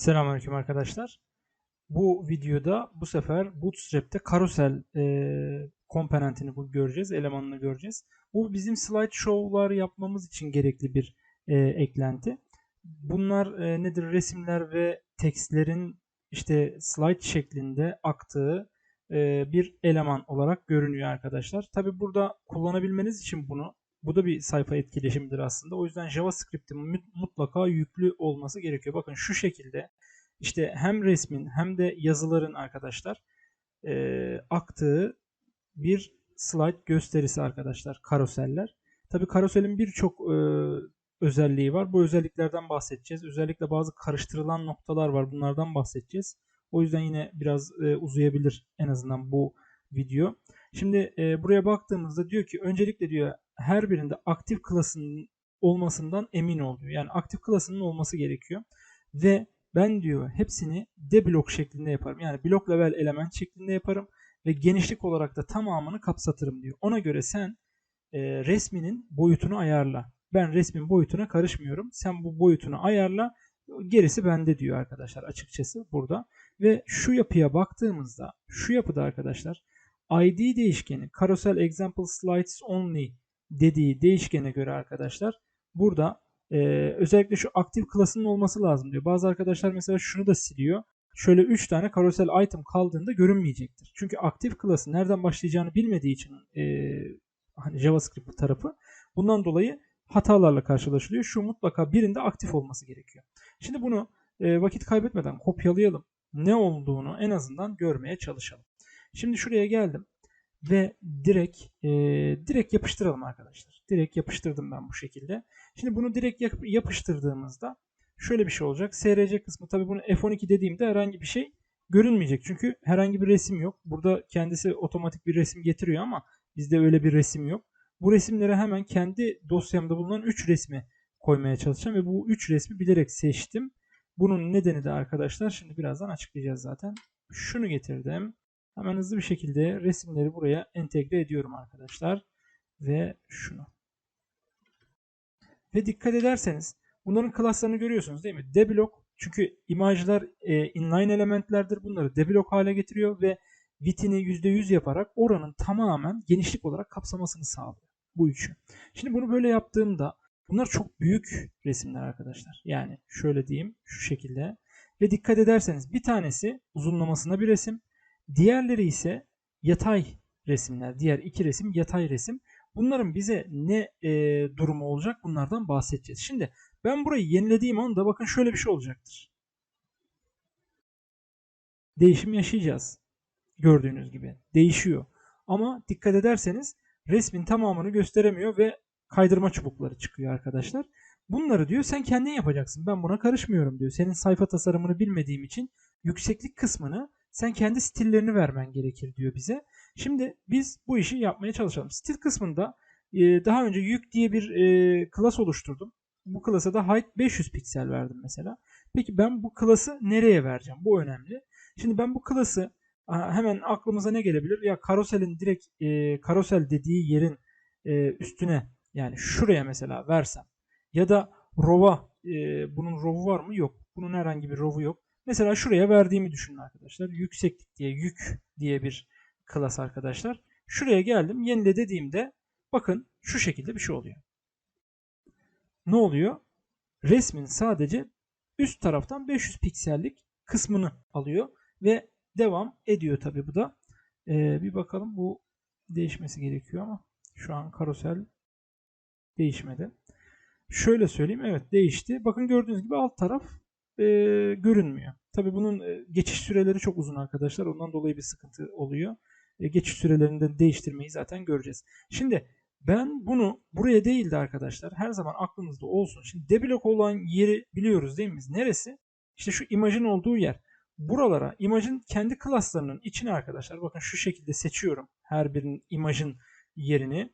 Selamünaleyküm arkadaşlar. Bu videoda bu sefer Bootstrap'te karusel e, komponentini bu göreceğiz, elemanını göreceğiz. Bu bizim slideshow'lar yapmamız için gerekli bir e, eklenti. Bunlar e, nedir? Resimler ve tekstlerin işte slide şeklinde aktığı e, bir eleman olarak görünüyor arkadaşlar. Tabi burada kullanabilmeniz için bunu bu da bir sayfa etkileşimidir aslında. O yüzden JavaScript'in mutlaka yüklü olması gerekiyor. Bakın şu şekilde işte hem resmin hem de yazıların arkadaşlar e, aktığı bir slide gösterisi arkadaşlar karoseller. Tabi karoselin birçok e, özelliği var. Bu özelliklerden bahsedeceğiz. Özellikle bazı karıştırılan noktalar var. Bunlardan bahsedeceğiz. O yüzden yine biraz e, uzayabilir en azından bu video. Şimdi e, buraya baktığımızda diyor ki öncelikle diyor her birinde aktif klasının olmasından emin ol diyor. Yani aktif klasının olması gerekiyor. Ve ben diyor hepsini de blok şeklinde yaparım. Yani blok level element şeklinde yaparım ve genişlik olarak da tamamını kapsatırım diyor. Ona göre sen e, resminin boyutunu ayarla. Ben resmin boyutuna karışmıyorum. Sen bu boyutunu ayarla. Gerisi bende diyor arkadaşlar açıkçası burada. Ve şu yapıya baktığımızda şu yapıda arkadaşlar id değişkeni carousel example slides only dediği değişkene göre arkadaşlar burada e, özellikle şu aktif klasının olması lazım diyor. Bazı arkadaşlar mesela şunu da siliyor. Şöyle 3 tane carousel item kaldığında görünmeyecektir. Çünkü aktif klası nereden başlayacağını bilmediği için e, hani JavaScript tarafı bundan dolayı hatalarla karşılaşılıyor. Şu mutlaka birinde aktif olması gerekiyor. Şimdi bunu e, vakit kaybetmeden kopyalayalım. Ne olduğunu en azından görmeye çalışalım. Şimdi şuraya geldim ve direkt e, direkt yapıştıralım arkadaşlar. Direkt yapıştırdım ben bu şekilde. Şimdi bunu direkt yapıştırdığımızda şöyle bir şey olacak. SRC kısmı tabi bunu F12 dediğimde herhangi bir şey görünmeyecek. Çünkü herhangi bir resim yok. Burada kendisi otomatik bir resim getiriyor ama bizde öyle bir resim yok. Bu resimlere hemen kendi dosyamda bulunan 3 resmi koymaya çalışacağım ve bu 3 resmi bilerek seçtim. Bunun nedeni de arkadaşlar şimdi birazdan açıklayacağız zaten. Şunu getirdim. Hemen hızlı bir şekilde resimleri buraya entegre ediyorum arkadaşlar. Ve şunu. Ve dikkat ederseniz bunların klaslarını görüyorsunuz değil mi? Deblock çünkü imajlar e, inline elementlerdir. Bunları deblock hale getiriyor ve vitini %100 yaparak oranın tamamen genişlik olarak kapsamasını sağlıyor. Bu üçü. Şimdi bunu böyle yaptığımda bunlar çok büyük resimler arkadaşlar. Yani şöyle diyeyim şu şekilde. Ve dikkat ederseniz bir tanesi uzunlamasına bir resim. Diğerleri ise yatay resimler. Diğer iki resim yatay resim. Bunların bize ne e, durumu olacak bunlardan bahsedeceğiz. Şimdi ben burayı yenilediğim anda bakın şöyle bir şey olacaktır. Değişim yaşayacağız. Gördüğünüz gibi değişiyor. Ama dikkat ederseniz resmin tamamını gösteremiyor ve kaydırma çubukları çıkıyor arkadaşlar. Bunları diyor sen kendin yapacaksın. Ben buna karışmıyorum diyor. Senin sayfa tasarımını bilmediğim için yükseklik kısmını sen kendi stillerini vermen gerekir diyor bize. Şimdi biz bu işi yapmaya çalışalım. Stil kısmında e, daha önce yük diye bir e, klas oluşturdum. Bu klasa da height 500 piksel verdim mesela. Peki ben bu klası nereye vereceğim? Bu önemli. Şimdi ben bu klası hemen aklımıza ne gelebilir? Ya karoselin direkt e, karosel dediği yerin e, üstüne yani şuraya mesela versem ya da rova e, bunun rovu var mı? Yok. Bunun herhangi bir rovu yok. Mesela şuraya verdiğimi düşünün arkadaşlar. Yükseklik diye yük diye bir klas arkadaşlar. Şuraya geldim. Yenile dediğimde bakın şu şekilde bir şey oluyor. Ne oluyor? Resmin sadece üst taraftan 500 piksellik kısmını alıyor ve devam ediyor tabi bu da. Ee, bir bakalım bu değişmesi gerekiyor ama şu an karosel değişmedi. Şöyle söyleyeyim evet değişti. Bakın gördüğünüz gibi alt taraf e, görünmüyor. Tabii bunun e, geçiş süreleri çok uzun arkadaşlar. Ondan dolayı bir sıkıntı oluyor. E, geçiş sürelerini de değiştirmeyi zaten göreceğiz. Şimdi ben bunu buraya değil de arkadaşlar her zaman aklınızda olsun. Şimdi deblok olan yeri biliyoruz değil mi? Neresi? İşte şu imajın olduğu yer. Buralara imajın kendi klaslarının içine arkadaşlar bakın şu şekilde seçiyorum. Her birinin imajın yerini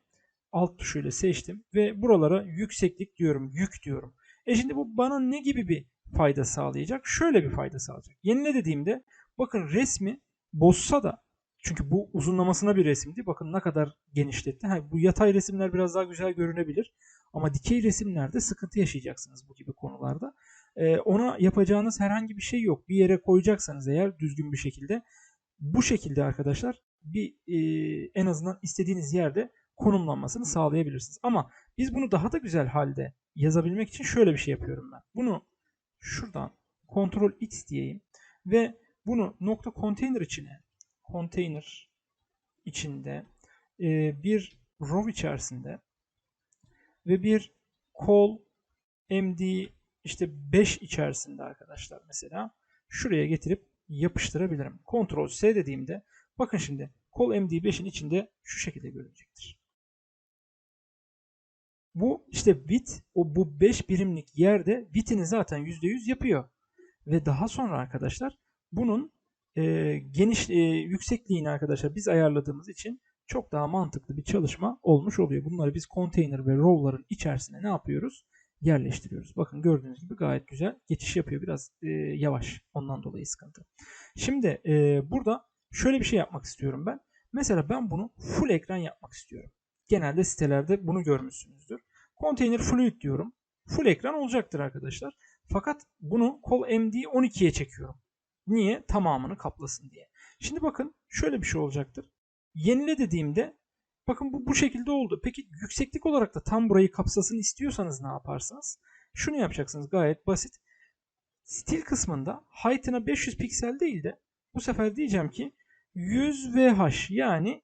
alt tuşuyla seçtim ve buralara yükseklik diyorum, yük diyorum. E şimdi bu bana ne gibi bir fayda sağlayacak? Şöyle bir fayda sağlayacak. Yenile dediğimde bakın resmi bozsa da çünkü bu uzunlamasına bir resimdi. Bakın ne kadar genişletti. Ha, bu yatay resimler biraz daha güzel görünebilir. Ama dikey resimlerde sıkıntı yaşayacaksınız bu gibi konularda. E, ona yapacağınız herhangi bir şey yok. Bir yere koyacaksanız eğer düzgün bir şekilde bu şekilde arkadaşlar bir e, en azından istediğiniz yerde konumlanmasını sağlayabilirsiniz. Ama biz bunu daha da güzel halde yazabilmek için şöyle bir şey yapıyorum ben. Bunu şuradan Ctrl X diyeyim ve bunu nokta container içine container içinde e, bir row içerisinde ve bir call md işte 5 içerisinde arkadaşlar mesela şuraya getirip yapıştırabilirim. Ctrl S dediğimde bakın şimdi call md5'in içinde şu şekilde görünecektir. Bu işte bit o bu 5 birimlik yerde bitini zaten %100 yapıyor. Ve daha sonra arkadaşlar bunun e, geniş e, yüksekliğini arkadaşlar biz ayarladığımız için çok daha mantıklı bir çalışma olmuş oluyor. Bunları biz container ve row'ların içerisine ne yapıyoruz? Yerleştiriyoruz. Bakın gördüğünüz gibi gayet güzel geçiş yapıyor. Biraz e, yavaş ondan dolayı sıkıntı. Şimdi e, burada şöyle bir şey yapmak istiyorum ben. Mesela ben bunu full ekran yapmak istiyorum. Genelde sitelerde bunu görmüşsünüzdür. Container fluid diyorum. Full ekran olacaktır arkadaşlar. Fakat bunu call MD 12'ye çekiyorum. Niye? Tamamını kaplasın diye. Şimdi bakın şöyle bir şey olacaktır. Yenile dediğimde bakın bu bu şekilde oldu. Peki yükseklik olarak da tam burayı kapsasın istiyorsanız ne yaparsınız? Şunu yapacaksınız gayet basit. Stil kısmında height'ına 500 piksel değil de bu sefer diyeceğim ki 100 VH yani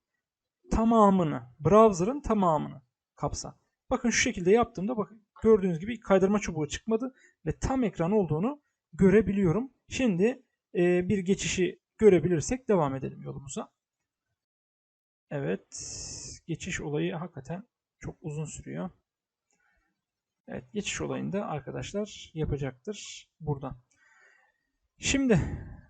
tamamını, browser'ın tamamını kapsa. Bakın şu şekilde yaptığımda bakın gördüğünüz gibi kaydırma çubuğu çıkmadı ve tam ekran olduğunu görebiliyorum. Şimdi e, bir geçişi görebilirsek devam edelim yolumuza. Evet. Geçiş olayı hakikaten çok uzun sürüyor. Evet. Geçiş olayında arkadaşlar yapacaktır burada. Şimdi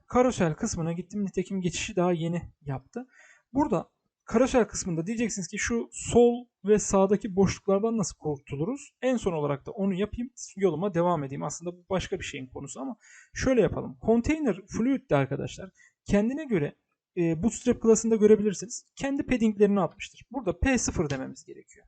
karosel kısmına gittim. Nitekim geçişi daha yeni yaptı. Burada karosel kısmında diyeceksiniz ki şu sol ve sağdaki boşluklardan nasıl kurtuluruz? En son olarak da onu yapayım. Yoluma devam edeyim. Aslında bu başka bir şeyin konusu ama şöyle yapalım. Container fluid de arkadaşlar kendine göre e, Bootstrap klasında görebilirsiniz. Kendi paddinglerini atmıştır. Burada P0 dememiz gerekiyor.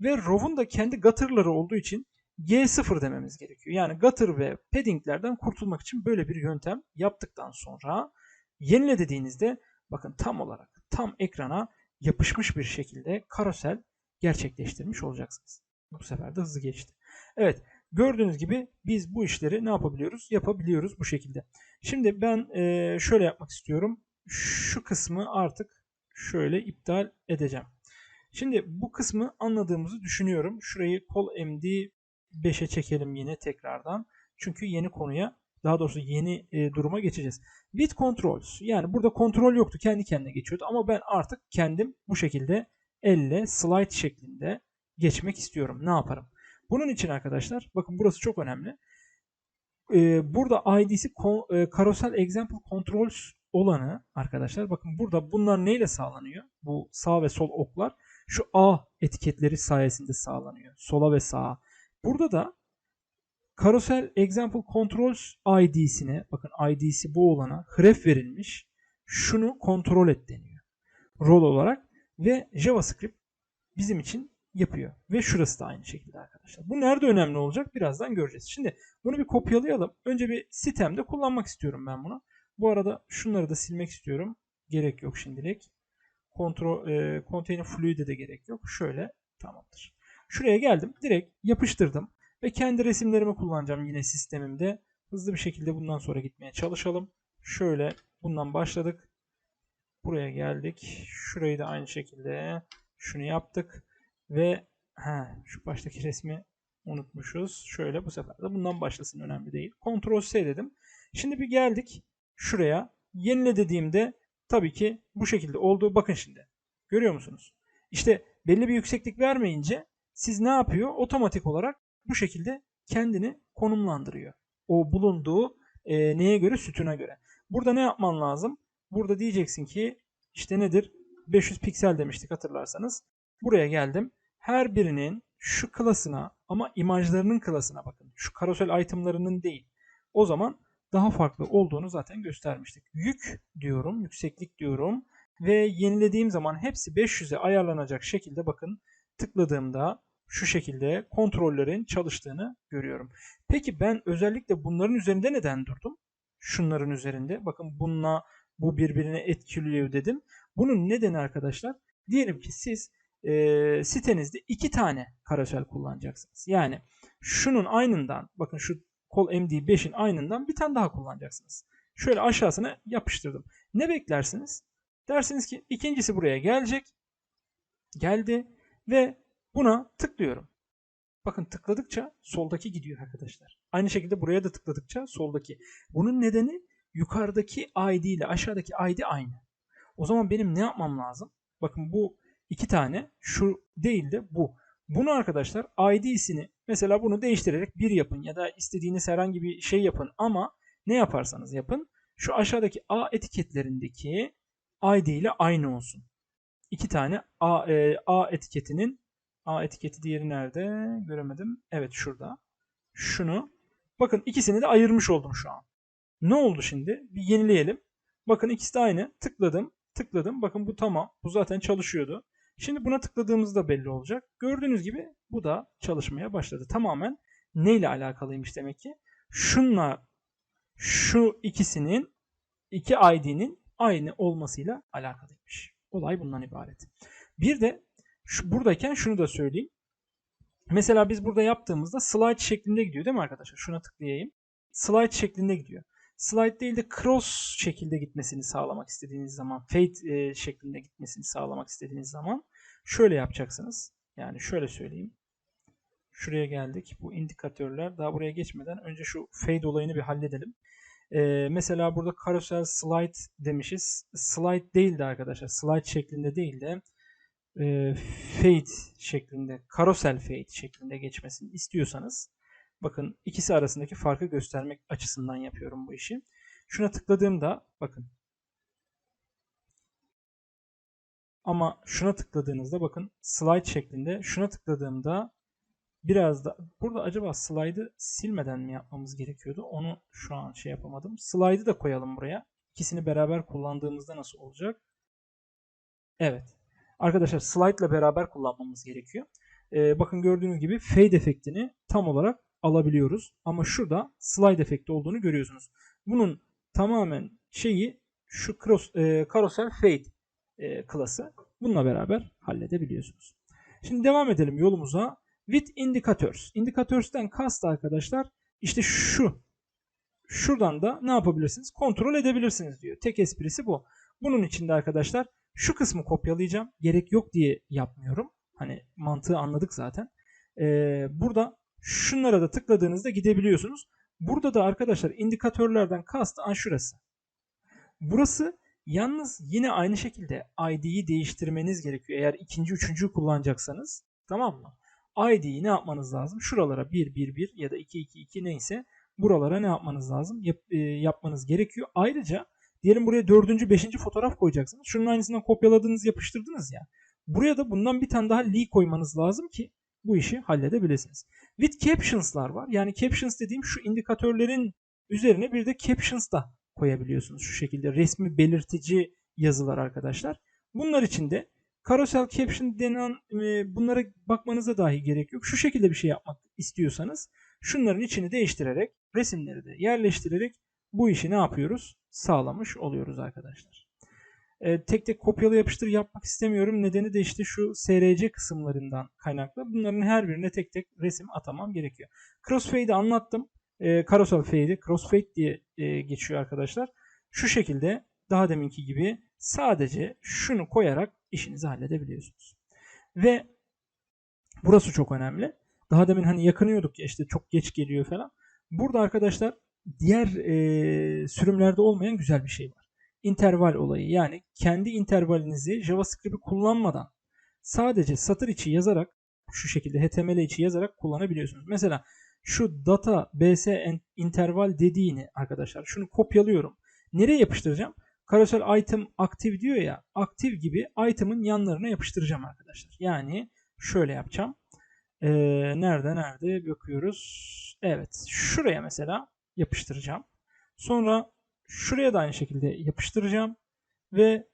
Ve row'un da kendi gutter'ları olduğu için G0 dememiz gerekiyor. Yani gutter ve paddinglerden kurtulmak için böyle bir yöntem yaptıktan sonra yenile dediğinizde bakın tam olarak tam ekrana yapışmış bir şekilde karosel gerçekleştirmiş olacaksınız. Bu sefer de hızlı geçti. Evet gördüğünüz gibi biz bu işleri ne yapabiliyoruz? Yapabiliyoruz bu şekilde. Şimdi ben e, şöyle yapmak istiyorum. Şu kısmı artık şöyle iptal edeceğim. Şimdi bu kısmı anladığımızı düşünüyorum. Şurayı kol MD 5'e çekelim yine tekrardan. Çünkü yeni konuya daha doğrusu yeni e, duruma geçeceğiz. Bit controls yani burada kontrol yoktu kendi kendine geçiyordu ama ben artık kendim bu şekilde elle slide şeklinde geçmek istiyorum. Ne yaparım? Bunun için arkadaşlar bakın burası çok önemli. Ee, burada ID'si e, Carousel Example Controls olanı arkadaşlar bakın burada bunlar neyle sağlanıyor? Bu sağ ve sol oklar şu A etiketleri sayesinde sağlanıyor. Sola ve sağa. Burada da Carousel Example Controls ID'sine bakın ID'si bu olana href verilmiş. Şunu kontrol et deniyor. Rol olarak ve JavaScript bizim için yapıyor. Ve şurası da aynı şekilde arkadaşlar. Bu nerede önemli olacak? Birazdan göreceğiz. Şimdi bunu bir kopyalayalım. Önce bir sitemde kullanmak istiyorum ben bunu. Bu arada şunları da silmek istiyorum. Gerek yok şimdilik. Kontrol, e, container fluid'e de gerek yok. Şöyle tamamdır. Şuraya geldim. Direkt yapıştırdım. Ve kendi resimlerimi kullanacağım yine sistemimde. Hızlı bir şekilde bundan sonra gitmeye çalışalım. Şöyle bundan başladık. Buraya geldik. Şurayı da aynı şekilde şunu yaptık. Ve he, şu baştaki resmi unutmuşuz. Şöyle bu sefer de bundan başlasın önemli değil. Ctrl S dedim. Şimdi bir geldik şuraya. Yenile dediğimde tabii ki bu şekilde oldu. Bakın şimdi. Görüyor musunuz? İşte belli bir yükseklik vermeyince siz ne yapıyor? Otomatik olarak bu şekilde kendini konumlandırıyor. O bulunduğu e, neye göre? Sütuna göre. Burada ne yapman lazım? Burada diyeceksin ki işte nedir? 500 piksel demiştik hatırlarsanız. Buraya geldim. Her birinin şu klasına ama imajlarının klasına bakın. Şu karosel itemlarının değil. O zaman daha farklı olduğunu zaten göstermiştik. Yük diyorum, yükseklik diyorum ve yenilediğim zaman hepsi 500'e ayarlanacak şekilde bakın tıkladığımda şu şekilde kontrollerin çalıştığını görüyorum. Peki ben özellikle bunların üzerinde neden durdum? Şunların üzerinde. Bakın bununla bu birbirine etkiliyor dedim. Bunun nedeni arkadaşlar diyelim ki siz e, sitenizde iki tane karasel kullanacaksınız. Yani şunun aynından bakın şu kol MD5'in aynından bir tane daha kullanacaksınız. Şöyle aşağısına yapıştırdım. Ne beklersiniz? Dersiniz ki ikincisi buraya gelecek. Geldi ve buna tıklıyorum. Bakın tıkladıkça soldaki gidiyor arkadaşlar. Aynı şekilde buraya da tıkladıkça soldaki. Bunun nedeni yukarıdaki ID ile aşağıdaki ID aynı. O zaman benim ne yapmam lazım? Bakın bu iki tane şu değil de bu. Bunu arkadaşlar ID'sini mesela bunu değiştirerek bir yapın ya da istediğiniz herhangi bir şey yapın ama ne yaparsanız yapın şu aşağıdaki A etiketlerindeki ID ile aynı olsun. İki tane A, e, A etiketinin A etiketi diğeri nerede? Göremedim. Evet şurada. Şunu. Bakın ikisini de ayırmış oldum şu an. Ne oldu şimdi? Bir yenileyelim. Bakın ikisi de aynı. Tıkladım. Tıkladım. Bakın bu tamam. Bu zaten çalışıyordu. Şimdi buna tıkladığımızda belli olacak. Gördüğünüz gibi bu da çalışmaya başladı. Tamamen neyle alakalıymış demek ki? Şunla şu ikisinin iki ID'nin aynı olmasıyla alakalıymış. Olay bundan ibaret. Bir de şu, buradayken şunu da söyleyeyim. Mesela biz burada yaptığımızda slide şeklinde gidiyor değil mi arkadaşlar? Şuna tıklayayım. Slide şeklinde gidiyor. Slide değil de cross şekilde gitmesini sağlamak istediğiniz zaman, fade e, şeklinde gitmesini sağlamak istediğiniz zaman şöyle yapacaksınız. Yani şöyle söyleyeyim. Şuraya geldik. Bu indikatörler daha buraya geçmeden önce şu fade olayını bir halledelim. Ee, mesela burada carousel slide demişiz. Slide değil de arkadaşlar. Slide şeklinde değil de e, fade şeklinde, carousel fade şeklinde geçmesini istiyorsanız bakın ikisi arasındaki farkı göstermek açısından yapıyorum bu işi. Şuna tıkladığımda bakın ama şuna tıkladığınızda bakın slide şeklinde şuna tıkladığımda biraz da burada acaba slide'ı silmeden mi yapmamız gerekiyordu? Onu şu an şey yapamadım. Slide'ı da koyalım buraya. İkisini beraber kullandığımızda nasıl olacak? Evet. Arkadaşlar slide ile beraber kullanmamız gerekiyor. Ee, bakın gördüğünüz gibi fade efektini tam olarak alabiliyoruz. Ama şurada slide efekti olduğunu görüyorsunuz. Bunun tamamen şeyi şu cross, e, carousel fade e, klası. Bununla beraber halledebiliyorsunuz. Şimdi devam edelim yolumuza. With indicators. Indicators'ten kast arkadaşlar işte şu. Şuradan da ne yapabilirsiniz? Kontrol edebilirsiniz diyor. Tek esprisi bu. Bunun içinde arkadaşlar şu kısmı kopyalayacağım. Gerek yok diye yapmıyorum. Hani mantığı anladık zaten. Ee, burada şunlara da tıkladığınızda gidebiliyorsunuz. Burada da arkadaşlar indikatörlerden kastı an şurası. Burası yalnız yine aynı şekilde ID'yi değiştirmeniz gerekiyor. Eğer ikinci, üçüncü kullanacaksanız tamam mı? ID'yi ne yapmanız lazım? Şuralara 1, 1, 1 ya da 2, 2, 2 neyse buralara ne yapmanız lazım? Yap, e, yapmanız gerekiyor. Ayrıca diyelim buraya dördüncü, beşinci fotoğraf koyacaksınız. Şunun aynısından kopyaladınız, yapıştırdınız ya. Buraya da bundan bir tane daha li koymanız lazım ki bu işi halledebilirsiniz. With captions'lar var. Yani captions dediğim şu indikatörlerin üzerine bir de captions da koyabiliyorsunuz. Şu şekilde resmi belirtici yazılar arkadaşlar. Bunlar için de carousel caption denen e, bunlara bakmanıza dahi gerek yok. Şu şekilde bir şey yapmak istiyorsanız şunların içini değiştirerek resimleri de yerleştirerek bu işi ne yapıyoruz? Sağlamış oluyoruz arkadaşlar. E, tek tek kopyala yapıştır yapmak istemiyorum. Nedeni de işte şu SRC kısımlarından kaynaklı. Bunların her birine tek tek resim atamam gerekiyor. Crossfade'i anlattım. E, carousel fade'i crossfade diye e, geçiyor arkadaşlar. Şu şekilde daha deminki gibi sadece şunu koyarak işinizi halledebiliyorsunuz. Ve burası çok önemli. Daha demin hani yakınıyorduk ya işte çok geç geliyor falan. Burada arkadaşlar diğer e, sürümlerde olmayan güzel bir şey var. İnterval olayı yani kendi intervalinizi JavaScript'i kullanmadan sadece satır içi yazarak şu şekilde HTML içi yazarak kullanabiliyorsunuz. Mesela şu data bs interval dediğini arkadaşlar şunu kopyalıyorum. Nereye yapıştıracağım? Carousel item aktif diyor ya aktif gibi item'ın yanlarına yapıştıracağım arkadaşlar. Yani şöyle yapacağım. Ee, nerede nerede bakıyoruz. Evet şuraya mesela yapıştıracağım. Sonra şuraya da aynı şekilde yapıştıracağım. Ve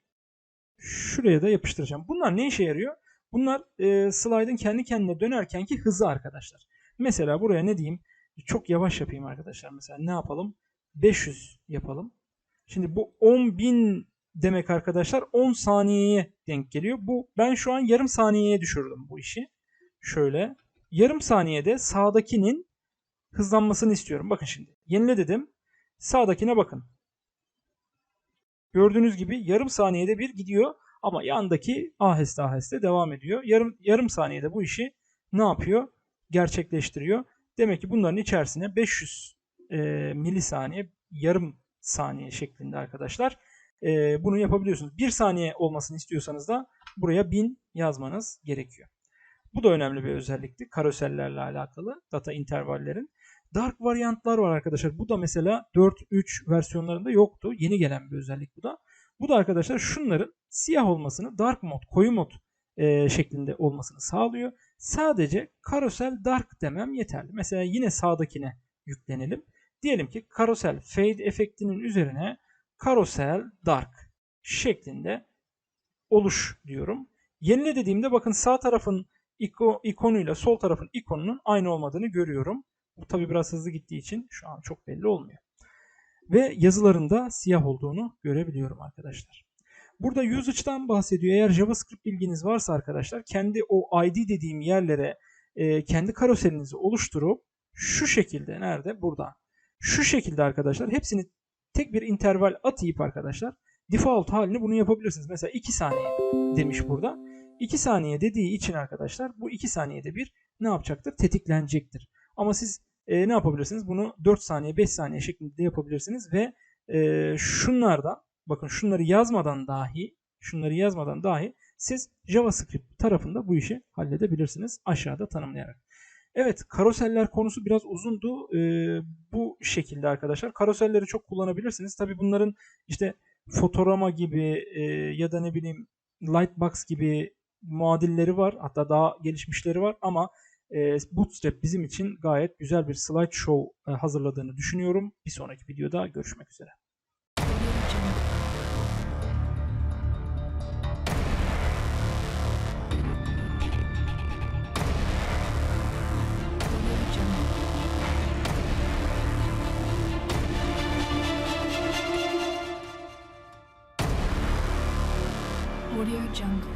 şuraya da yapıştıracağım. Bunlar ne işe yarıyor? Bunlar e, slide'ın kendi kendine dönerkenki hızı arkadaşlar. Mesela buraya ne diyeyim? Çok yavaş yapayım arkadaşlar. Mesela ne yapalım? 500 yapalım. Şimdi bu 10.000 demek arkadaşlar 10 saniyeye denk geliyor. Bu ben şu an yarım saniyeye düşürdüm bu işi. Şöyle yarım saniyede sağdakinin hızlanmasını istiyorum. Bakın şimdi. Yenile dedim. Sağdakine bakın. Gördüğünüz gibi yarım saniyede bir gidiyor ama yandaki aheste aheste devam ediyor. Yarım yarım saniyede bu işi ne yapıyor? Gerçekleştiriyor. Demek ki bunların içerisine 500 e, milisaniye yarım saniye şeklinde arkadaşlar e, bunu yapabiliyorsunuz. 1 saniye olmasını istiyorsanız da buraya 1000 yazmanız gerekiyor. Bu da önemli bir özellikti. Karosellerle alakalı data intervallerin. Dark varyantlar var arkadaşlar. Bu da mesela 4.3 versiyonlarında yoktu. Yeni gelen bir özellik bu da. Bu da arkadaşlar şunların siyah olmasını dark mod, koyu mod e, şeklinde olmasını sağlıyor. Sadece karosel dark demem yeterli. Mesela yine sağdakine yüklenelim. Diyelim ki karosel fade efektinin üzerine karosel dark şeklinde oluş diyorum. Yenile dediğimde bakın sağ tarafın iko, ikonuyla sol tarafın ikonunun aynı olmadığını görüyorum. Bu tabi biraz hızlı gittiği için şu an çok belli olmuyor. Ve yazılarında siyah olduğunu görebiliyorum arkadaşlar. Burada usage'dan bahsediyor. Eğer JavaScript bilginiz varsa arkadaşlar kendi o ID dediğim yerlere e, kendi karoselinizi oluşturup şu şekilde nerede? Burada. Şu şekilde arkadaşlar hepsini tek bir interval atayıp arkadaşlar default halini bunu yapabilirsiniz. Mesela 2 saniye demiş burada. 2 saniye dediği için arkadaşlar bu 2 saniyede bir ne yapacaktır? Tetiklenecektir. Ama siz e, ne yapabilirsiniz? Bunu 4 saniye 5 saniye şeklinde yapabilirsiniz ve e, şunlardan bakın şunları yazmadan dahi şunları yazmadan dahi siz JavaScript tarafında bu işi halledebilirsiniz aşağıda tanımlayarak. Evet karoseller konusu biraz uzundu. Ee, bu şekilde arkadaşlar. Karoselleri çok kullanabilirsiniz. Tabi bunların işte fotorama gibi e, ya da ne bileyim Lightbox gibi muadilleri var. Hatta daha gelişmişleri var ama e, Bootstrap bizim için gayet güzel bir slideshow e, hazırladığını düşünüyorum. Bir sonraki videoda görüşmek üzere. Audio Jungle.